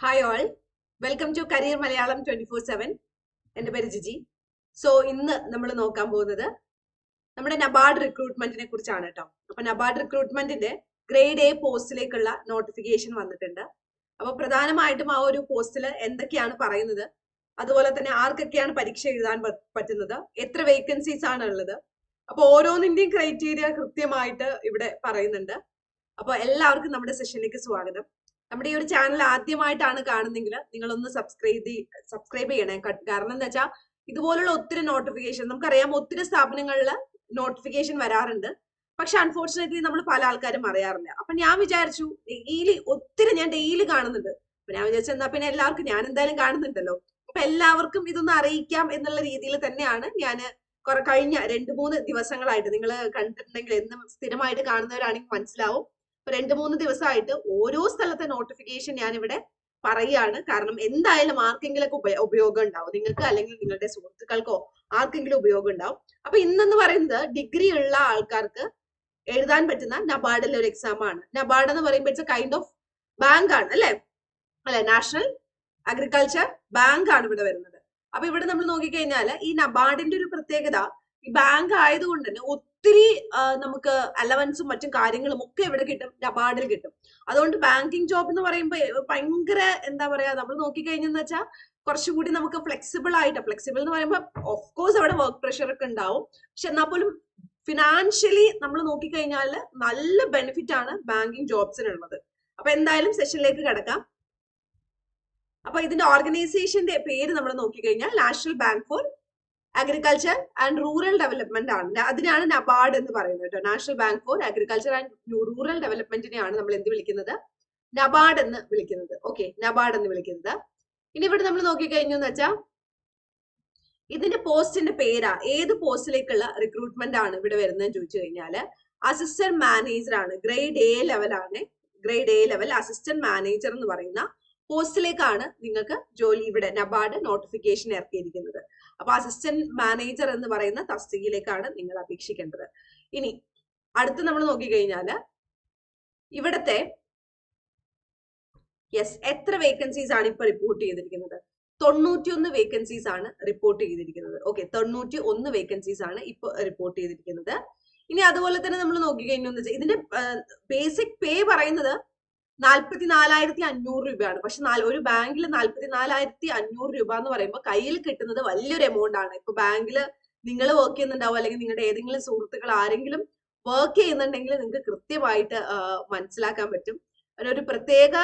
Hi all welcome to career Malayalam twenty four seven എന്റെ പേര് Jiji. So ഇന്ന് നമ്മൾ നോക്കാൻ പോകുന്നത് നമ്മുടെ നബാർഡ് റിക്രൂട്ട്മെന്റിനെ കുറിച്ചാണ് കേട്ടോ അപ്പൊ നബാർഡ് റിക്രൂട്ട്മെന്റിന്റെ ഗ്രേഡ് എ പോസ്റ്റിലേക്കുള്ള നോട്ടിഫിക്കേഷൻ വന്നിട്ടുണ്ട്. അപ്പൊ പ്രധാനമായിട്ടും ആ ഒരു പോസ്റ്റിൽ എന്തൊക്കെയാണ് പറയുന്നത്? അതുപോലെ തന്നെ ആർക്കൊക്കെയാണ് പരീക്ഷ എഴുതാൻ പറ്റുന്നത്? എത്ര വേക്കൻസീസ് ആണ് ഉള്ളത്? അപ്പൊ ഓരോന്നിന്റെയും ക്രൈറ്റീരിയ കൃത്യമായിട്ട് ഇവിടെ പറയുന്നുണ്ട്. അപ്പൊ എല്ലാവർക്കും നമ്മുടെ സെഷനിലേക്ക് സ്വാഗതം. നമ്മുടെ ഈ ഒരു ചാനൽ ആദ്യമായിട്ടാണ് കാണുന്നെങ്കിൽ നിങ്ങളൊന്ന് സബ്സ്ക്രൈബ് സബ്സ്ക്രൈബ് ചെയ്യണേ. കാരണം എന്താ വെച്ചാൽ ഇതുപോലുള്ള ഒത്തിരി നോട്ടിഫിക്കേഷൻ നമുക്കറിയാം ഒത്തിരി സ്ഥാപനങ്ങളിൽ നോട്ടിഫിക്കേഷൻ വരാറുണ്ട്. പക്ഷെ അൺഫോർച്ചുനേറ്റ്ലി നമ്മൾ പല ആൾക്കാരും അറിയാറില്ല അപ്പൊ ഞാൻ വിചാരിച്ചു ഡെയിലി ഒത്തിരി ഞാൻ ഡെയിലി കാണുന്നുണ്ട്. അപ്പൊ ഞാൻ വിചാരിച്ചു എന്നാ പിന്നെ എല്ലാവർക്കും ഞാൻ എന്തായാലും കാണുന്നുണ്ടല്ലോ. അപ്പൊ എല്ലാവർക്കും ഇതൊന്ന് അറിയിക്കാം എന്നുള്ള രീതിയിൽ തന്നെയാണ് ഞാൻ കുറെ കഴിഞ്ഞ രണ്ട് മൂന്ന് ദിവസങ്ങളായിട്ട് നിങ്ങൾ കണ്ടിട്ടുണ്ടെങ്കിൽ എന്നും സ്ഥിരമായിട്ട് കാണുന്നവരാണെങ്കിൽ മനസ്സിലാവും. രണ്ട് മൂന്ന് ദിവസമായിട്ട് ഓരോ സ്ഥലത്തെ നോട്ടിഫിക്കേഷൻ ഞാൻ ഇവിടെ പറയാണ് കാരണം എന്തായാലും ആർക്കെങ്കിലും ഉപ- ഉപയോഗം ഉണ്ടാവും. നിങ്ങൾക്ക് അല്ലെങ്കിൽ നിങ്ങളുടെ സുഹൃത്തുക്കൾക്കോ ആർക്കെങ്കിലും ഉപയോഗം ഉണ്ടാവും. അപ്പൊ ഇന്നെന്ന് പറയുന്നത് ഡിഗ്രി ഉള്ള ആൾക്കാർക്ക് എഴുതാൻ പറ്റുന്ന നബാർഡിലെ ഒരു എക്സാം ആണ്. നബാർഡ് എന്ന് പറയുമ്പോൾ ഇറ്റ്സ് കൈൻഡ് ഓഫ് ബാങ്ക് ആണ് അല്ലെ? അല്ലെ? നാഷണൽ അഗ്രികൾച്ചർ ബാങ്ക് ആണ് ഇവിടെ വരുന്നത്. അപ്പൊ ഇവിടെ നമ്മൾ നോക്കിക്കഴിഞ്ഞാൽ ഈ നബാർഡിന്റെ ഒരു പ്രത്യേകത ഈ ബാങ്ക് ആയതുകൊണ്ട് തന്നെ ഒത്തിരി നമുക്ക് അലവൻസും മറ്റും കാര്യങ്ങളും ഒക്കെ ഇവിടെ കിട്ടും നബാർഡിൽ കിട്ടും. അതുകൊണ്ട് ബാങ്കിങ് ജോബ് എന്ന് പറയുമ്പോൾ ഭയങ്കര എന്താ പറയാ നമ്മൾ നോക്കിക്കഴിഞ്ഞെന്ന് വെച്ചാൽ കുറച്ചുകൂടി നമുക്ക് ഫ്ലെക്സിബിൾ ആയിട്ട് ഫ്ലെക്സിബിൾ എന്ന് പറയുമ്പോൾ ഓഫ് കോഴ്സ് അവിടെ വർക്ക് പ്രഷർ ഒക്കെ ഉണ്ടാവും. പക്ഷെ എന്നാൽ പോലും ഫിനാൻഷ്യലി നമ്മൾ നോക്കിക്കഴിഞ്ഞാൽ നല്ല ബെനിഫിറ്റ് ആണ് ബാങ്കിങ് ജോബ്സിനുള്ളത് അപ്പൊ എന്തായാലും സെഷനിലേക്ക് കിടക്കാം. അപ്പൊ ഇതിന്റെ ഓർഗനൈസേഷന്റെ പേര് നമ്മൾ നോക്കിക്കഴിഞ്ഞാൽ national bank for agriculture and rural development ആണ്. അതിനാണ് നബാർഡ് എന്ന് പറയുന്നത് കേട്ടോ national bank for agriculture and rural ഡെവലപ്മെന്റിനെയാണ് നമ്മൾ എന്ത് വിളിക്കുന്നത്? നബാർഡ് എന്ന് വിളിക്കുന്നത്. ഓക്കെ നബാർഡ് എന്ന് വിളിക്കുന്നത്. ഇനി ഇവിടെ നമ്മൾ നോക്കിക്കഴിഞ്ഞു എന്ന് വെച്ചാൽ ഇതിന്റെ പോസ്റ്റിന്റെ പേരാ ഏത് പോസ്റ്റിലേക്കുള്ള റിക്രൂട്ട്മെന്റ് ആണ് ഇവിടെ വരുന്നതെന്ന് ചോദിച്ചു കഴിഞ്ഞാൽ അസിസ്റ്റന്റ് മാനേജർ ആണ്. ഗ്രേഡ് എ ലെവലാണ് grade A level assistant manager എന്ന് പറയുന്ന പോസ്റ്റിലേക്കാണ് നിങ്ങൾക്ക് ജോലി ഇവിടെ നബാർഡ് നോട്ടിഫിക്കേഷൻ ഇറക്കിയിരിക്കുന്നത്. അപ്പൊ അസിസ്റ്റന്റ് മാനേജർ എന്ന് പറയുന്ന തസ്തികയിലേക്കാണ് നിങ്ങൾ അപേക്ഷിക്കേണ്ടത്. ഇനി അടുത്ത് നമ്മൾ നോക്കിക്കഴിഞ്ഞാൽ ഇവിടത്തെ യെസ് എത്ര വേക്കൻസീസ് ആണ് ഇപ്പൊ റിപ്പോർട്ട് ചെയ്തിരിക്കുന്നത്? തൊണ്ണൂറ്റി ഒന്ന് വേക്കൻസീസ് ആണ് റിപ്പോർട്ട് ചെയ്തിരിക്കുന്നത്. ഓക്കെ തൊണ്ണൂറ്റി ഒന്ന് വേക്കൻസീസ് ആണ് ഇപ്പൊ റിപ്പോർട്ട് ചെയ്തിരിക്കുന്നത്. ഇനി അതുപോലെ തന്നെ നമ്മൾ നോക്കിക്കഴിഞ്ഞു എന്ന് വെച്ചാൽ ഇതിന്റെ ബേസിക് പേ പറയുന്നത് നാൽപ്പത്തി നാലായിരത്തി അഞ്ഞൂറ് രൂപയാണ്. പക്ഷെ ഒരു ബാങ്കിൽ നാൽപ്പത്തി നാലായിരത്തി അഞ്ഞൂറ് രൂപ എന്ന് പറയുമ്പോൾ കയ്യിൽ കിട്ടുന്നത് വലിയൊരു എമൗണ്ട് ആണ്. ഇപ്പൊ ബാങ്കിൽ നിങ്ങൾ വർക്ക് ചെയ്യുന്നുണ്ടാവും അല്ലെങ്കിൽ നിങ്ങളുടെ ഏതെങ്കിലും സുഹൃത്തുക്കൾ ആരെങ്കിലും വർക്ക് ചെയ്യുന്നുണ്ടെങ്കിൽ നിങ്ങൾക്ക് കൃത്യമായിട്ട് മനസ്സിലാക്കാൻ പറ്റും. ഒരു പ്രത്യേക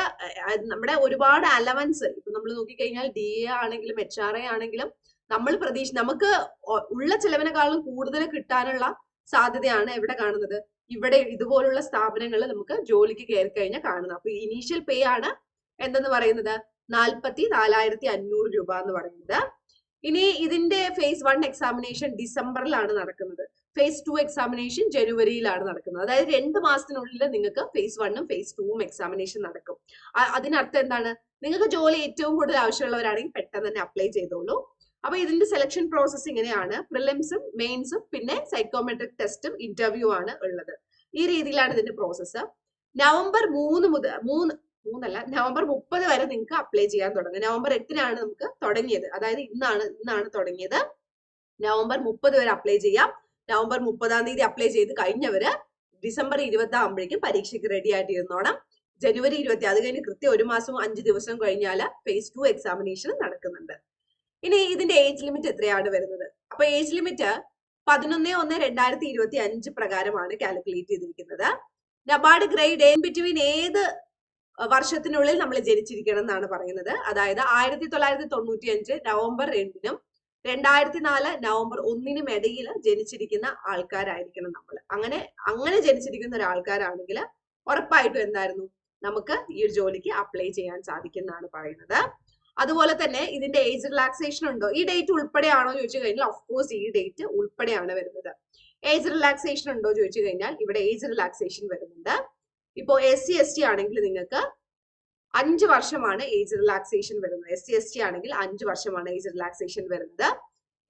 നമ്മുടെ ഒരുപാട് അലവൻസ് ഇപ്പൊ നമ്മൾ നോക്കിക്കഴിഞ്ഞാൽ ഡി എ ആണെങ്കിലും എച്ച് ആർ എ ആണെങ്കിലും നമ്മൾ പ്രതീക്ഷ നമുക്ക് ഉള്ള ചെലവിനെക്കാളും കൂടുതൽ കിട്ടാനുള്ള സാധ്യതയാണ് എവിടെ കാണുന്നത്. ഇവിടെ ഇതുപോലുള്ള സ്ഥാപനങ്ങൾ നമുക്ക് ജോലിക്ക് കയറി കഴിഞ്ഞാൽ കാണുന്നത്. അപ്പൊ ഇനീഷ്യൽ പേ ആണ് എന്തെന്ന് പറയുന്നത്? നാൽപ്പത്തി നാലായിരത്തി അഞ്ഞൂറ് രൂപ എന്ന് പറയുന്നത്. ഇനി ഇതിന്റെ ഫേസ് വൺ എക്സാമിനേഷൻ ഡിസംബറിലാണ് നടക്കുന്നത്. ഫേസ് ടു എക്സാമിനേഷൻ ജനുവരിയിലാണ് നടക്കുന്നത്. അതായത് രണ്ട് മാസത്തിനുള്ളിൽ നിങ്ങൾക്ക് ഫേസ് വണ്ണും ഫേസ് ടൂവും എക്സാമിനേഷൻ നടക്കും. അതിനർത്ഥം എന്താണ്? നിങ്ങൾക്ക് ജോലി ഏറ്റവും കൂടുതൽ ആവശ്യമുള്ളവരാണെങ്കിൽ പെട്ടെന്ന് തന്നെ അപ്ലൈ ചെയ്തോളൂ. അപ്പൊ ഇതിന്റെ സെലക്ഷൻ പ്രോസസ് ഇങ്ങനെയാണ്. പ്രിലിംസും മെയിൻസും പിന്നെ സൈക്കോമെട്രിക് ടെസ്റ്റും ഇന്റർവ്യൂ ആണ് ഉള്ളത്. ഈ രീതിയിലാണ് ഇതിന്റെ പ്രോസസ്സ് നവംബർ മൂന്ന് മുതൽ മൂന്ന് മൂന്നല്ല നവംബർ മുപ്പത് വരെ നിങ്ങൾക്ക് അപ്ലൈ ചെയ്യാൻ തുടങ്ങും. നവംബർ എട്ടിനാണ് നമുക്ക് തുടങ്ങിയത്. അതായത് ഇന്നാണ് ഇന്നാണ് തുടങ്ങിയത്. നവംബർ മുപ്പത് വരെ അപ്ലൈ ചെയ്യാം. നവംബർ മുപ്പതാം തീയതി അപ്ലൈ ചെയ്ത് കഴിഞ്ഞവര് ഡിസംബർ ഇരുപത്തി ആകുമ്പോഴേക്കും പരീക്ഷയ്ക്ക് റെഡി ആയിട്ട് ഇരുന്നോണം ജനുവരി ഇരുപത്തി അത് കഴിഞ്ഞ് കൃത്യം ഒരു മാസം അഞ്ച് ദിവസം കഴിഞ്ഞാൽ ഫേസ് ടു എക്സാമിനേഷൻ നടക്കുന്നുണ്ട്. ഇനി ഇതിന്റെ ഏജ് ലിമിറ്റ് എത്രയാണ് വരുന്നത്? അപ്പൊ ഏജ് ലിമിറ്റ് പതിനൊന്ന് ഒന്ന് രണ്ടായിരത്തി ഇരുപത്തി അഞ്ച് പ്രകാരമാണ് കാൽക്കുലേറ്റ് ചെയ്തിരിക്കുന്നത്. നബാർഡ് ഗ്രേഡ് എൻ ബിറ്റ്വീൻ ഏത് വർഷത്തിനുള്ളിൽ നമ്മൾ ജനിച്ചിരിക്കണം എന്നാണ് പറയുന്നത്. അതായത് ആയിരത്തി തൊള്ളായിരത്തി തൊണ്ണൂറ്റി അഞ്ച് നവംബർ രണ്ടിനും രണ്ടായിരത്തി നാല് നവംബർ ഒന്നിനും ഇടയിൽ ജനിച്ചിരിക്കുന്ന ആൾക്കാരായിരിക്കണം നമ്മൾ. അങ്ങനെ അങ്ങനെ ജനിച്ചിരിക്കുന്ന ഒരാൾക്കാരാണെങ്കിൽ ഉറപ്പായിട്ടും എന്തായിരുന്നു? നമുക്ക് ഈ ഒരു ജോലിക്ക് അപ്ലൈ ചെയ്യാൻ സാധിക്കുന്നതാണ് പറയുന്നത്. അതുപോലെ തന്നെ ഇതിന്റെ ഏജ് റിലാക്സേഷൻ ഉണ്ടോ? ഈ ഡേറ്റ് ഉൾപ്പെടെയാണോ ചോദിച്ചു കഴിഞ്ഞാൽ ഓഫ് കോഴ്സ് ഈ ഡേറ്റ് ഉൾപ്പെടെയാണ് വരുന്നത്. ഏജ് റിലാക്സേഷൻ ഉണ്ടോ ചോദിച്ചു കഴിഞ്ഞാൽ ഇവിടെ ഏജ് റിലാക്സേഷൻ വരുന്നുണ്ട്. ഇപ്പോ എസ് സി എസ് ടി ആണെങ്കിൽ നിങ്ങൾക്ക് അഞ്ച് വർഷമാണ് ഏജ് റിലാക്സേഷൻ വരുന്നത്. എസ് സി എസ് ടി ആണെങ്കിൽ അഞ്ച് വർഷമാണ് ഏജ് റിലാക്സേഷൻ വരുന്നത്.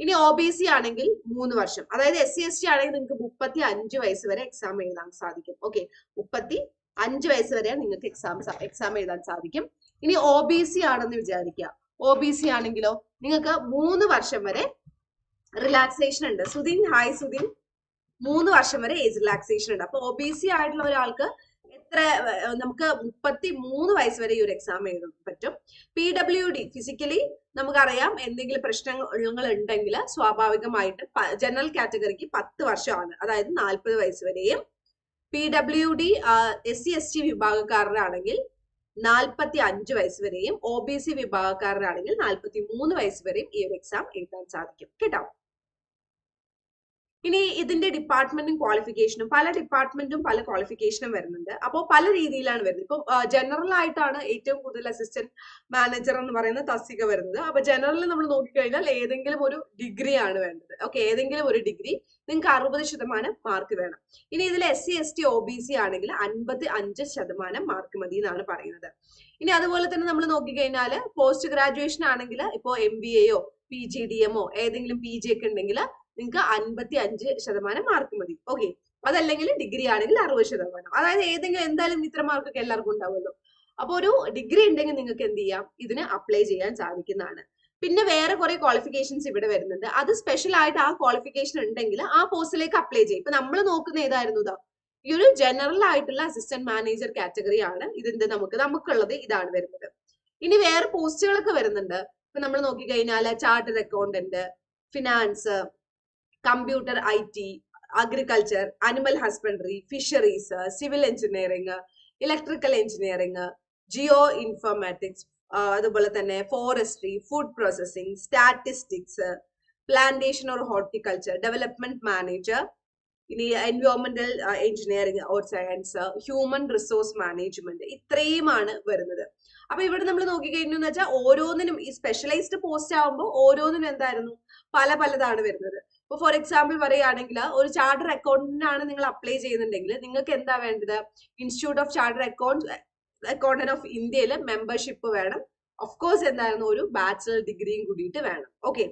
ഇനി ഒ ബി സി ആണെങ്കിൽ മൂന്ന് വർഷം. അതായത് എസ് സി എസ് ടി ആണെങ്കിൽ നിങ്ങൾക്ക് മുപ്പത്തി അഞ്ച് വയസ്സ് വരെ എക്സാം എഴുതാൻ സാധിക്കും. ഓക്കെ മുപ്പത്തി അഞ്ച് വയസ്സ് വരെ നിങ്ങൾക്ക് എക്സാം എക്സാം എഴുതാൻ സാധിക്കും. ഇനി ഒ ബി സി ആണെന്ന് വിചാരിക്കുക ഒ ബി സി ആണെങ്കിലോ? നിങ്ങൾക്ക് മൂന്ന് വർഷം വരെ റിലാക്സേഷൻ ഉണ്ട്. സുധിൻ ഹായ് സുധിൻ. മൂന്ന് വർഷം വരെ ഏജ് റിലാക്സേഷൻ ഉണ്ട്. അപ്പൊ ഒ ബി സി ആയിട്ടുള്ള ഒരാൾക്ക് എത്ര നമുക്ക് മുപ്പത്തി മൂന്ന് വയസ്സ് വരെ ഈ ഒരു എക്സാം എഴുതാൻ പറ്റും. പി ഡബ്ല്യു ഡി ഫിസിക്കലി നമുക്കറിയാം എന്തെങ്കിലും പ്രശ്നങ്ങൾ ഉണ്ടെങ്കിൽ സ്വാഭാവികമായിട്ട് ജനറൽ കാറ്റഗറിക്ക് പത്ത് വർഷമാണ്. അതായത് നാൽപ്പത് വയസ്സ് വരെയും. P W D S C S T വിഭാഗക്കാരനാണെങ്കിൽ നാൽപ്പത്തി അഞ്ച് വയസ്സ് വരെയും ഒ ബി സി വിഭാഗക്കാരനാണെങ്കിൽ നാൽപ്പത്തി മൂന്ന് വയസ്സ് വരെയും ഈ ഒരു എക്സാം എഴുതാൻ സാധിക്കും. കേട്ടോ? ഇനി ഇതിന്റെ ഡിപ്പാർട്ട്മെന്റും ക്വാളിഫിക്കേഷനും പല ഡിപ്പാർട്ട്മെന്റും പല ക്വാളിഫിക്കേഷനും വരുന്നുണ്ട്. അപ്പോൾ പല രീതിയിലാണ് വരുന്നത്. ഇപ്പം ജനറൽ ആയിട്ടാണ് ഏറ്റവും കൂടുതൽ അസിസ്റ്റന്റ് മാനേജർ എന്ന് പറയുന്ന തസ്തിക വരുന്നത്. അപ്പൊ ജനറൽ നമ്മൾ നോക്കിക്കഴിഞ്ഞാൽ ഏതെങ്കിലും ഒരു ഡിഗ്രി ആണ് വേണ്ടത്. ഓക്കെ ഏതെങ്കിലും ഒരു ഡിഗ്രി നിങ്ങൾക്ക് അറുപത് ശതമാനം മാർക്ക് വേണം. ഇനി ഇതിൽ S C S T O B C ആണെങ്കിൽ അൻപത്തി അഞ്ച് ശതമാനം മാർക്ക് മതി എന്നാണ് പറയുന്നത്. ഇനി അതുപോലെ തന്നെ നമ്മൾ നോക്കിക്കഴിഞ്ഞാൽ പോസ്റ്റ് ഗ്രാജുവേഷൻ ആണെങ്കിൽ ഇപ്പോൾ എം ബി എയോ പി ജി ഡി എമ്മോ ഏതെങ്കിലും പി ജി ഒക്കെ ഉണ്ടെങ്കിൽ നിങ്ങൾക്ക് അൻപത്തി അഞ്ച് ശതമാനം മാർക്ക് മതി. ഓക്കെ അതല്ലെങ്കിൽ ഡിഗ്രി ആണെങ്കിൽ അറുപത് ശതമാനം. അതായത് ഏതെങ്കിലും എന്തായാലും ഇത്ര മാർക്കൊക്കെ എല്ലാവർക്കും ഉണ്ടാവുമല്ലോ. അപ്പോൾ ഒരു ഡിഗ്രി ഉണ്ടെങ്കിൽ നിങ്ങൾക്ക് എന്ത് ചെയ്യാം? ഇതിന് അപ്ലൈ ചെയ്യാൻ സാധിക്കുന്നതാണ്. പിന്നെ വേറെ കുറെ ക്വാളിഫിക്കേഷൻസ് ഇവിടെ വരുന്നുണ്ട്. അത് സ്പെഷ്യൽ ആയിട്ട് ആ ക്വാളിഫിക്കേഷൻ ഉണ്ടെങ്കിൽ ആ പോസ്റ്റിലേക്ക് അപ്ലൈ ചെയ്യും. ഇപ്പൊ നമ്മൾ നോക്കുന്ന ഏതായിരുന്നു ഇതാ? ഈ ഒരു ജനറൽ ആയിട്ടുള്ള അസിസ്റ്റന്റ് മാനേജർ കാറ്റഗറി ആണ് ഇതിന്റെ നമുക്ക് നമുക്കുള്ളത് ഇതാണ് വരുന്നത്. ഇനി വേറെ പോസ്റ്റുകളൊക്കെ വരുന്നുണ്ട്. ഇപ്പൊ നമ്മൾ നോക്കിക്കഴിഞ്ഞാൽ charter accountant finance computer I T agriculture animal husbandry fisheries civil engineering electrical engineering geo informatics അതുപോലെ തന്നെ forestry food processing statistics plantation or horticulture development manager ഇനി എൻവയോൺമെന്റൽ engineering or science human resource management ഇത്രയുമാണ് വരുന്നത്. അപ്പൊ ഇവിടെ നമ്മൾ നോക്കിക്കഴിഞ്ഞു എന്ന് വെച്ചാൽ ഓരോന്നിനും ഈ സ്പെഷ്യലൈസ്ഡ് പോസ്റ്റ് ആകുമ്പോൾ ഓരോന്നിനും എന്തായിരുന്നു? പല പലതാണ് വരുന്നത്. ഇപ്പൊ ഫോർ എക്സാമ്പിൾ പറയുകയാണെങ്കിൽ ഒരു ചാർട്ടർ അക്കൗണ്ടന്റാണ് നിങ്ങൾ അപ്ലൈ ചെയ്യുന്നുണ്ടെങ്കിൽ നിങ്ങൾക്ക് എന്താ വേണ്ടത്? Institute of charter account accountant of ഇന്ത്യയിൽ മെമ്പർഷിപ്പ് വേണം. ഓഫ് കോഴ്സ് എന്തായിരുന്നു? ഒരു ബാച്ചിലർ ഡിഗ്രിയും കൂടിയിട്ട് വേണം. ഓക്കെ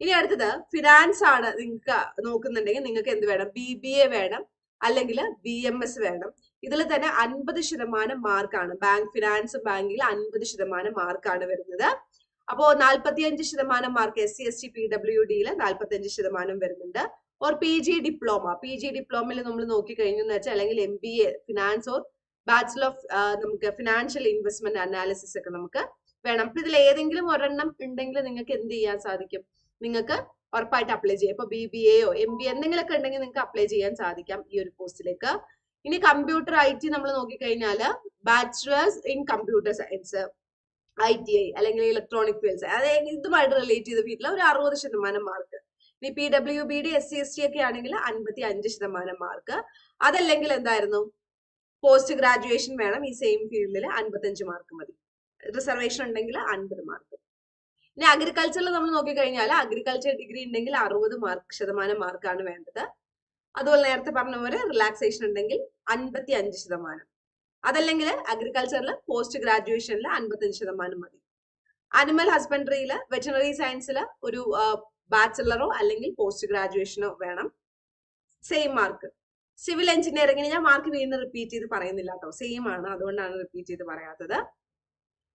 ഇനി അടുത്തത് ഫിനാൻസ് ആണ് നിങ്ങൾക്ക് നോക്കുന്നുണ്ടെങ്കിൽ നിങ്ങൾക്ക് എന്ത് വേണം? ബി ബി എ വേണം. അല്ലെങ്കിൽ ബി എം എസ് വേണം. ഇതിൽ തന്നെ അൻപത് ശതമാനം മാർക്കാണ് ബാങ്ക് ഫിനാൻസ് ബാങ്കിൽ അൻപത് ശതമാനം മാർക്കാണ് വരുന്നത്. അപ്പോ നാൽപ്പത്തിയഞ്ച് ശതമാനം mark S C S T P W ഡിയിൽ നാൽപ്പത്തിയഞ്ച് ശതമാനം വരുന്നുണ്ട്. Or P G diploma P G ഡിപ്ലോമയിൽ നമ്മൾ നോക്കിക്കഴിഞ്ഞു എന്ന് വെച്ചാൽ അല്ലെങ്കിൽ M B A finance or bachelor of നമുക്ക് ഫിനാൻഷ്യൽ ഇൻവെസ്റ്റ്മെന്റ് അനാലിസിസ് ഒക്കെ നമുക്ക് വേണം. അപ്പൊ ഇതിൽ ഏതെങ്കിലും ഒരെണ്ണം ഉണ്ടെങ്കിൽ നിങ്ങൾക്ക് എന്ത് ചെയ്യാൻ സാധിക്കും? നിങ്ങൾക്ക് ഉറപ്പായിട്ട് അപ്ലൈ ചെയ്യാം. ഇപ്പൊ ബി ബി എയോ എം ബി എന്തെങ്കിലുമൊക്കെ ഉണ്ടെങ്കിൽ നിങ്ങൾക്ക് അപ്ലൈ ചെയ്യാൻ സാധിക്കാം ഈ ഒരു പോസ്റ്റിലേക്ക് ഇനി കമ്പ്യൂട്ടർ ഐ ടി നമ്മൾ നോക്കിക്കഴിഞ്ഞാൽ bachelors in computer science I T I അല്ലെങ്കിൽ ഇലക്ട്രോണിക് ഫീൽഡ്സ് അത് ഇതുമായിട്ട് റിലേറ്റ് ചെയ്ത ഫീൽഡിൽ ഒരു അറുപത് ശതമാനം മാർക്ക് ഇനി P W B D S C S T ഒക്കെ ആണെങ്കിൽ അൻപത്തി അഞ്ച് ശതമാനം മാർക്ക് അതല്ലെങ്കിൽ എന്തായിരുന്നു? പോസ്റ്റ് ഗ്രാജുവേഷൻ വേണം ഈ സെയിം ഫീൽഡിൽ അൻപത്തഞ്ച് മാർക്ക് മതി. റിസർവേഷൻ ഉണ്ടെങ്കിൽ അൻപത് മാർക്ക് ഇനി അഗ്രികൾച്ചറിൽ നമ്മൾ നോക്കിക്കഴിഞ്ഞാൽ അഗ്രികൾച്ചർ ഡിഗ്രി ഉണ്ടെങ്കിൽ അറുപത് മാർക്ക് ശതമാനം മാർക്കാണ് വേണ്ടത്. അതുപോലെ നേരത്തെ പറഞ്ഞ പോലെ റിലാക്സേഷൻ ഉണ്ടെങ്കിൽ അൻപത്തി അഞ്ച് ശതമാനം. അതല്ലെങ്കിൽ അഗ്രികൾച്ചറിൽ പോസ്റ്റ് ഗ്രാജുവേഷനിൽ അൻപത്തഞ്ച് ശതമാനം മതി. അനിമൽ ഹസ്ബൻഡറിയിൽ വെറ്റിനറി സയൻസിൽ ഒരു ബാച്ചിലറോ അല്ലെങ്കിൽ പോസ്റ്റ് ഗ്രാജുവേഷനോ വേണം. സെയിം മാർക്ക് സിവിൽ എഞ്ചിനീയറിംഗിന് ഞാൻ മാർക്ക് വീണ്ടും റിപ്പീറ്റ് ചെയ്ത് പറയുന്നില്ല കേട്ടോ. സെയിം ആണ്. അതുകൊണ്ടാണ് റിപ്പീറ്റ് ചെയ്ത് പറയാത്തത്.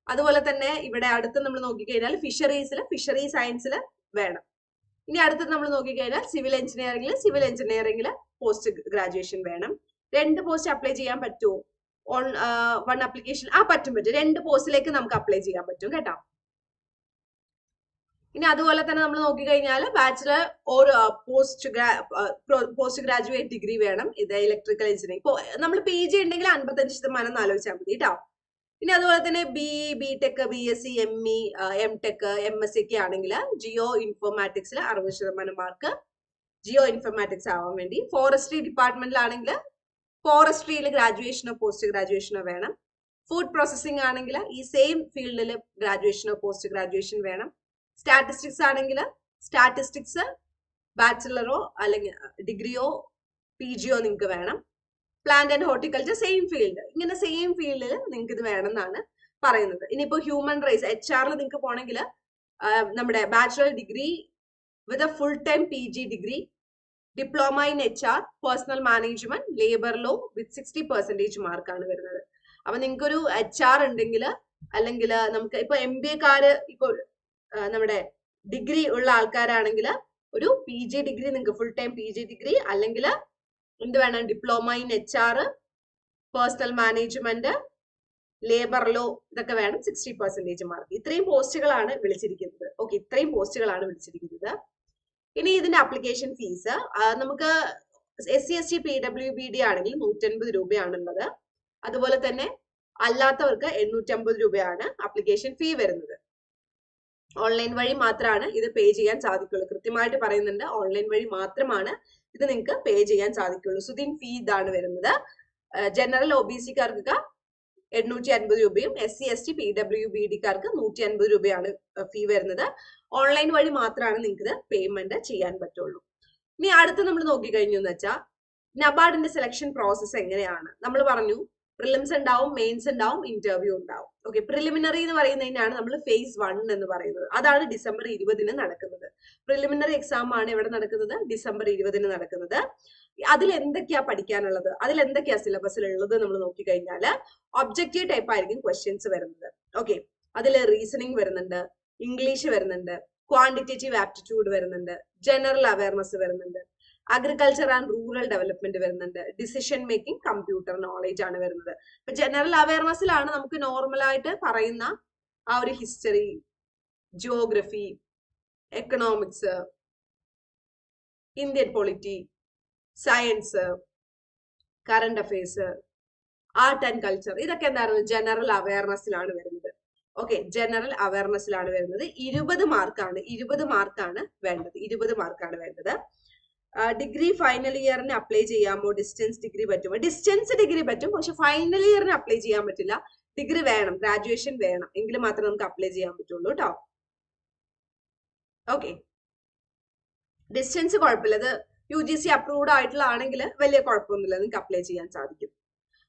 അതുപോലെ തന്നെ ഇവിടെ അടുത്ത് നമ്മൾ നോക്കിക്കഴിഞ്ഞാൽ ഫിഷറീസിൽ ഫിഷറി സയൻസിൽ വേണം. ഇനി അടുത്ത് നമ്മൾ നോക്കിക്കഴിഞ്ഞാൽ സിവിൽ എഞ്ചിനീയറിംഗിൽ സിവിൽ എഞ്ചിനീയറിംഗിൽ പോസ്റ്റ് ഗ്രാജുവേഷൻ വേണം. രണ്ട് പോസ്റ്റ് അപ്ലൈ ചെയ്യാൻ പറ്റുമോ ഓൺ വൺ അപ്ലിക്കേഷൻ ആ പറ്റും പറ്റും. രണ്ട് പോസ്റ്റിലേക്ക് നമുക്ക് അപ്ലൈ ചെയ്യാൻ പറ്റും കേട്ടോ? ഇനി അതുപോലെ തന്നെ നമ്മൾ നോക്കിക്കഴിഞ്ഞാൽ bachelor or post post graduate degree വേണം. ഇത് ഇലക്ട്രിക്കൽ എഞ്ചിനീയറിംഗ് ഇപ്പോൾ നമ്മൾ പി ജി ഉണ്ടെങ്കിൽ അൻപത്തഞ്ച് ശതമാനം ആലോചിച്ചാൽ മതി കേട്ടോ? ഇനി അതുപോലെ തന്നെ B B tech B S C M E M tech M S C ഒക്കെ ആണെങ്കിൽ ജിയോ ഇൻഫോർമാറ്റിക്സിൽ അറുപത് ശതമാനം മാർക്ക് ജിയോ ഇൻഫോർമാറ്റിക്സ് ആവാൻ വേണ്ടി. ഫോറസ്ട്രി ഡിപ്പാർട്ട്മെന്റിലാണെങ്കിൽ ഫോറസ്ട്രിയിൽ ഗ്രാജുവേഷനോ പോസ്റ്റ് ഗ്രാജുവേഷനോ വേണം. ഫുഡ് പ്രോസസ്സിംഗ് ആണെങ്കിൽ ഈ സെയിം ഫീൽഡിൽ ഗ്രാജുവേഷനോ പോസ്റ്റ് ഗ്രാജുവേഷൻ വേണം സ്റ്റാറ്റിസ്റ്റിക്സ് ആണെങ്കിൽ സ്റ്റാറ്റിസ്റ്റിക്സ് ബാച്ചിലറോ അല്ലെങ്കിൽ ഡിഗ്രിയോ പി ജിയോ നിങ്ങൾക്ക് വേണം. Plant and horticulture same field ഇങ്ങനെ സെയിം ഫീൽഡിൽ നിങ്ങൾക്ക് ഇത് വേണം എന്നാണ് പറയുന്നത്. ഇനിയിപ്പോ ഹ്യൂമൻ റൈസ് എച്ച് ആറിൽ നിങ്ങൾക്ക് പോകണമെങ്കിൽ നമ്മുടെ bachelor degree with a full time P G degree diploma in H R personnel management labour law with sixty percentage മാർക്കാണ് വരുന്നത്. അപ്പൊ നിങ്ങൾക്ക് ഒരു എച്ച് ആർ ഉണ്ടെങ്കിൽ അല്ലെങ്കിൽ നമുക്ക് ഇപ്പൊ എം ബി എക്കാര് ഇപ്പൊ നമ്മുടെ ഡിഗ്രി ഉള്ള ആൾക്കാരാണെങ്കിൽ ഒരു പി ജി ഡിഗ്രി നിങ്ങൾക്ക് full time P G degree അല്ലെങ്കിൽ എന്ത് വേണം? Diploma in H R personnel management labour law ഇതൊക്കെ വേണം സിക്സ്റ്റി പെർസെന്റേജ് മാർക്ക് ഇത്രയും പോസ്റ്റുകളാണ് വിളിച്ചിരിക്കുന്നത്. ഓക്കെ ഇത്രയും പോസ്റ്റുകളാണ് വിളിച്ചിരിക്കുന്നത്. ഇനി ഇതിന്റെ അപ്ലിക്കേഷൻ ഫീസ് നമുക്ക് S C S T P W B D ആണെങ്കിൽ നൂറ്റൻപത് രൂപയാണുള്ളത്. അതുപോലെ തന്നെ അല്ലാത്തവർക്ക് എണ്ണൂറ്റമ്പത് രൂപയാണ് അപ്ലിക്കേഷൻ ഫീ വരുന്നത്. ഓൺലൈൻ വഴി മാത്രമാണ് ഇത് പേ ചെയ്യാൻ സാധിക്കുള്ളൂ. കൃത്യമായിട്ട് പറയുന്നുണ്ട് ഓൺലൈൻ വഴി മാത്രമാണ് ഇത് നിങ്ങൾക്ക് പേ ചെയ്യാൻ സാധിക്കുള്ളൂ. സുദിൻ ഫീ ഇതാണ് വരുന്നത്. ജനറൽ ഒ ബി സിക്കാർക്ക് എണ്ണൂറ്റി അൻപത് രൂപയും S C S T P W B ഡിക്കാർക്ക് നൂറ്റി അൻപത് രൂപയാണ് ഫീ വരുന്നത്. ഓൺലൈൻ വഴി മാത്രമാണ് നിങ്ങൾക്ക് ഇത് പേയ്മെന്റ് ചെയ്യാൻ പറ്റുള്ളൂ. ഇനി അടുത്ത് നമ്മൾ നോക്കിക്കഴിഞ്ഞു എന്ന് വെച്ചാൽ നബാർഡിന്റെ സെലക്ഷൻ പ്രോസസ്സ് എങ്ങനെയാണ്? നമ്മൾ പറഞ്ഞു പ്രിലിംസ് ഉണ്ടാവും മെയിൻസ് ഉണ്ടാവും ഇന്റർവ്യൂ ഉണ്ടാവും. ഓക്കെ പ്രിലിമിനറി എന്ന് പറയുന്നതിനാണ് നമ്മൾ ഫേസ് വൺ എന്ന് പറയുന്നത്. അതാണ് ഡിസംബർ ഇരുപതിന് നടക്കുന്നത്. പ്രിലിമിനറി എക്സാം ആണ് ഇവിടെ നടക്കുന്നത്? ഡിസംബർ ഇരുപതിന് നടക്കുന്നത്. അതിൽ എന്തൊക്കെയാ പഠിക്കാനുള്ളത്? അതിൽ എന്തൊക്കെയാ സിലബസിൽ ഉള്ളത് നമ്മൾ നോക്കിക്കഴിഞ്ഞാൽ ഒബ്ജക്റ്റീവ് ടൈപ്പ് ആയിരിക്കും ക്വസ്റ്റ്യൻസ് വരുന്നത്. ഓക്കെ അതിൽ റീസണിങ് വരുന്നുണ്ട് ഇംഗ്ലീഷ് വരുന്നുണ്ട് ക്വാണ്ടിറ്റേറ്റീവ് ആപ്റ്റിറ്റ്യൂഡ് വരുന്നുണ്ട് ജനറൽ അവയർനെസ് വരുന്നുണ്ട് അഗ്രികൾച്ചർ ആൻഡ് റൂറൽ ഡെവലപ്മെന്റ് വരുന്നുണ്ട് ഡിസിഷൻ മേക്കിംഗ് കമ്പ്യൂട്ടർ നോളേജ് ആണ് വരുന്നത്. ഇപ്പൊ ജനറൽ അവയർനെസ്സിലാണ് നമുക്ക് നോർമലായിട്ട് പറയുന്ന ആ ഒരു history geography economics Indian polity science current affairs art and culture ഇതൊക്കെ എന്താണ് ജനറൽ അവയർനെസ്സിലാണ് വരുന്നത്. ഓക്കെ ജനറൽ അവയർനെസ്സിലാണ് വരുന്നത്. ഇരുപത് മാർക്കാണ് ഇരുപത് മാർക്കാണ് വേണ്ടത്. ഇരുപത് മാർക്കാണ് വേണ്ടത്. ഡിഗ്രി ഫൈനൽ ഇയറിന് അപ്ലൈ ചെയ്യാമോ? ഡിസ്റ്റൻസ് ഡിഗ്രി പറ്റുമോ? ഡിസ്റ്റൻസ് ഡിഗ്രി പറ്റും. പക്ഷെ ഫൈനൽ ഇയറിന് അപ്ലൈ ചെയ്യാൻ പറ്റില്ല. ഡിഗ്രി വേണം ഗ്രാജുവേഷൻ വേണം. എങ്കിൽ മാത്രമേ നമുക്ക് അപ്ലൈ ചെയ്യാൻ പറ്റുള്ളൂ കേട്ടോ ഓക്കെ ഡിസ്റ്റൻസ് കുഴപ്പമില്ല. അത് യു ജി സി അപ്രൂവ്ഡ് ആയിട്ടുള്ള ആണെങ്കിൽ വലിയ കുഴപ്പമൊന്നുമില്ല. നിങ്ങൾക്ക് അപ്ലൈ ചെയ്യാൻ സാധിക്കും.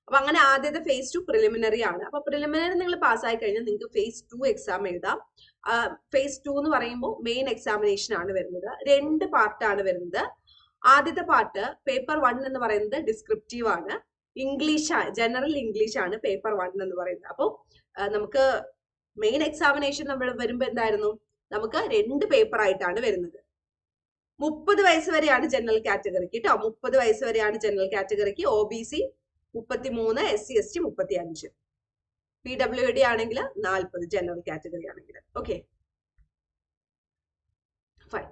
അപ്പൊ അങ്ങനെ ആദ്യത്തെ ഫേസ് ടു പ്രിലിമിനറി ആണ്. അപ്പൊ പ്രിലിമിനറി നിങ്ങൾ പാസ്സായി കഴിഞ്ഞാൽ നിങ്ങൾക്ക് ഫേസ് ടു എക്സാം എഴുതാം. ഫേസ് ടു എന്ന് പറയുമ്പോൾ മെയിൻ എക്സാമിനേഷൻ ആണ് വരുന്നത്. രണ്ട് പാർട്ടാണ് വരുന്നത്. ആദ്യത്തെ പാർട്ട് പേപ്പർ വൺ എന്ന് പറയുന്നത് ഡിസ്ക്രിപ്റ്റീവ് ആണ്. ഇംഗ്ലീഷ് ജനറൽ ഇംഗ്ലീഷ് ആണ് പേപ്പർ വൺ എന്ന് പറയുന്നത്. അപ്പോൾ നമുക്ക് മെയിൻ എക്സാമിനേഷൻ നമ്മൾ വരുമ്പോൾ എന്തായിരുന്നു? നമുക്ക് രണ്ട് പേപ്പർ ആയിട്ടാണ് വരുന്നത്. മുപ്പത് വയസ്സ് വരെയാണ് ജനറൽ കാറ്റഗറിക്ക് കേട്ടോ മുപ്പത് വയസ്സ് വരെയാണ് ജനറൽ കാറ്റഗറിക്ക് ഒ ബി സി മുപ്പത്തി മൂന്ന് എസ് സി എസ് ടി മുപ്പത്തി അഞ്ച് പി ഡബ്ല്യു ഡി ആണെങ്കിൽ നാൽപ്പത് ജനറൽ കാറ്റഗറി ആണെങ്കിൽ. ഓക്കെ ഫൈൻ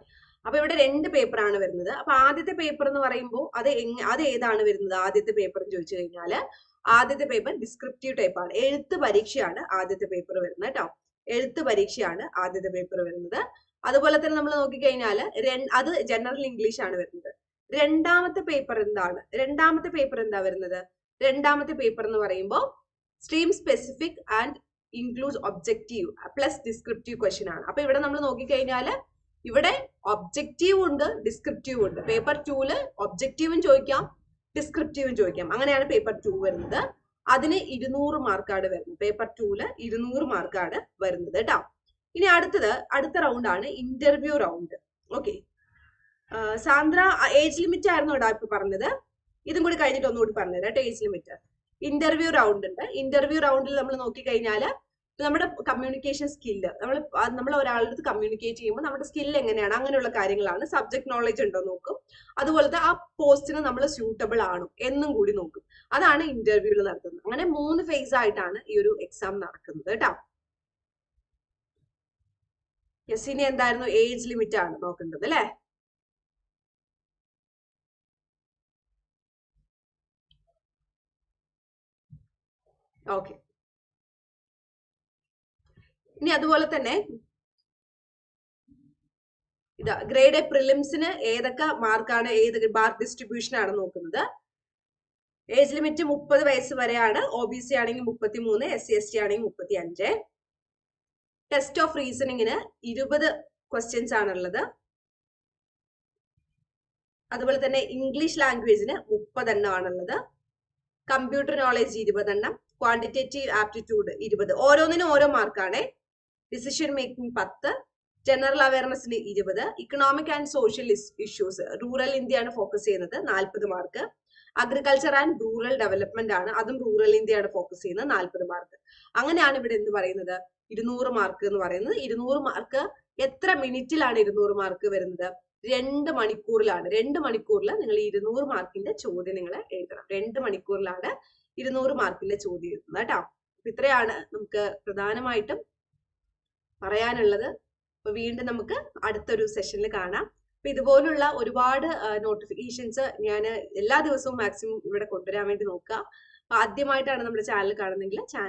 അപ്പൊ ഇവിടെ രണ്ട് പേപ്പർ ആണ് വരുന്നത്. അപ്പൊ ആദ്യത്തെ പേപ്പർ എന്ന് പറയുമ്പോൾ അത് അത് ഏതാണ് വരുന്നത്? ആദ്യത്തെ പേപ്പർ എന്ന് ചോദിച്ചു കഴിഞ്ഞാൽ ആദ്യത്തെ പേപ്പർ ഡിസ്ക്രിപ്റ്റീവ് ടൈപ്പ് ആണ്. എഴുത്ത് പരീക്ഷയാണ് ആദ്യത്തെ പേപ്പർ വരുന്നത് കേട്ടോ. എഴുത്ത് പരീക്ഷയാണ് ആദ്യത്തെ പേപ്പർ വരുന്നത്. അതുപോലെ തന്നെ നമ്മൾ നോക്കിക്കഴിഞ്ഞാൽ അത് ജനറൽ ഇംഗ്ലീഷ് ആണ് വരുന്നത്. രണ്ടാമത്തെ പേപ്പർ എന്താണ്? രണ്ടാമത്തെ പേപ്പർ എന്താ വരുന്നത്? രണ്ടാമത്തെ പേപ്പർ എന്ന് പറയുമ്പോൾ stream specific and include objective plus descriptive question ആണ്. അപ്പൊ ഇവിടെ നമ്മൾ നോക്കിക്കഴിഞ്ഞാൽ ഇവിടെ ഒബ്ജക്റ്റീവ് ഉണ്ട് ഡിസ്ക്രിപ്റ്റീവ് ഉണ്ട്. പേപ്പർ ടൂൽ ഒബ്ജക്റ്റീവും ചോദിക്കാം ഡിസ്ക്രിപ്റ്റീവും ചോദിക്കാം. അങ്ങനെയാണ് പേപ്പർ ടു വരുന്നത്. അതിന് ഇരുന്നൂറ് മാർക്കാണ് വരുന്നത്. പേപ്പർ ടൂൽ ഇരുന്നൂറ് മാർക്കാണ് വരുന്നത് കേട്ടോ. ഇനി അടുത്തത് അടുത്ത റൗണ്ട് ആണ് interview round okay Sandra age limit ആയിരുന്നു ഇവിടെ ഇപ്പൊ പറഞ്ഞത്. ഇതും കൂടി കഴിഞ്ഞിട്ട് ഒന്നുകൂടി പറഞ്ഞത് കേട്ടോ ഏജ് ലിമിറ്റ് ഇന്റർവ്യൂ റൗണ്ട് ഉണ്ട്. ഇന്റർവ്യൂ റൗണ്ടിൽ നമ്മൾ നോക്കിക്കഴിഞ്ഞാൽ നമ്മുടെ കമ്മ്യൂണിക്കേഷൻ സ്കില്ല് നമ്മൾ നമ്മൾ ഒരാളുടെ അടുത്ത് കമ്മ്യൂണിക്കേറ്റ് ചെയ്യുമ്പോൾ നമ്മുടെ സ്കില്ല് എങ്ങനെയാണ് അങ്ങനെയുള്ള കാര്യങ്ങളാണ്. സബ്ജക്ട് നോളജ് ഉണ്ടോ നോക്കും. അതുപോലത്തെ ആ പോസ്റ്റിന് നമ്മൾ സ്യൂട്ടബിൾ ആണോ എന്നും കൂടി നോക്കും. അതാണ് ഇന്റർവ്യൂവിൽ നടത്തുന്നത്. അങ്ങനെ മൂന്ന് ഫേസ് ആയിട്ടാണ് ഈ ഒരു എക്സാം നടക്കുന്നത് കേട്ടോ. യെസ് ഇനി എന്തായിരുന്നു? ഏജ് ലിമിറ്റ് ആണ് നോക്കേണ്ടത് അല്ലേ? ഓക്കെ ഇനി അതുപോലെ തന്നെ ഇതാ ഗ്രേഡ് എ പ്രിലിംസിന് ഏതൊക്കെ മാർക്കാണ് ഏത് മാർക്ക് ഡിസ്ട്രിബ്യൂഷൻ ആണ് നോക്കുന്നത്? ഏജ് ലിമിറ്റ് മുപ്പത് വയസ്സ് വരെയാണ് ഒ ബി സി ആണെങ്കിൽ മുപ്പത്തി മൂന്ന് എസ് സി എസ് ടി ആണെങ്കിൽ മുപ്പത്തി അഞ്ച് ടെസ്റ്റ് ഓഫ് റീസണിങ്ങിന് ഇരുപത് ക്വസ്റ്റ്യൻസ് ആണുള്ളത്. അതുപോലെ തന്നെ ഇംഗ്ലീഷ് ലാംഗ്വേജിന് മുപ്പതെണ്ണം ആണുള്ളത്. കമ്പ്യൂട്ടർ നോളേജ് ഇരുപതെണ്ണം ക്വാണ്ടിറ്റേറ്റീവ് ആപ്റ്റിറ്റ്യൂഡ് ഇരുപത്. ഓരോന്നിനും ഓരോ മാർക്കാണ് ഡിസിഷൻ മേക്കിംഗ് പത്ത് ജനറൽ അവയർനെസ്സിന് ഇരുപത് economic and social issues rural ഇന്ത്യയാണ് ഫോക്കസ് ചെയ്യുന്നത് നാൽപ്പത് mark agriculture and rural development ആണ്. അതും റൂറൽ ഇന്ത്യയാണ് ഫോക്കസ് ചെയ്യുന്നത് നാൽപ്പത് മാർക്ക് അങ്ങനെയാണ് ഇവിടെ എന്ത് പറയുന്നത്? ഇരുന്നൂറ് മാർക്ക് എന്ന് പറയുന്നത്. ഇരുന്നൂറ് മാർക്ക് എത്ര മിനിറ്റിലാണ് ഇരുന്നൂറ് മാർക്ക് വരുന്നത്? രണ്ട് മണിക്കൂറിലാണ്. രണ്ട് മണിക്കൂറിൽ നിങ്ങൾ ഇരുന്നൂറ് മാർക്കിന്റെ ചോദ്യം നിങ്ങൾ എഴുതണം. രണ്ട് മണിക്കൂറിലാണ് ഇരുന്നൂറ് മാർക്കിന്റെ ചോദ്യം എഴുതുന്നത് കേട്ടോ. ഇത്രയാണ് നമുക്ക് പ്രധാനമായിട്ടും പറയാനുള്ളത്. അപ്പൊ വീണ്ടും നമുക്ക് അടുത്തൊരു സെഷനിൽ കാണാം. അപ്പൊ ഇതുപോലുള്ള ഒരുപാട് നോട്ടിഫിക്കേഷൻസ് ഞാൻ എല്ലാ ദിവസവും മാക്സിമം ഇവിടെ കൊണ്ടുവരാൻ വേണ്ടി നോക്കുക. അപ്പൊ ആദ്യമായിട്ടാണ് നമ്മുടെ ചാനൽ കാണുന്നെങ്കിൽ ചാനൽ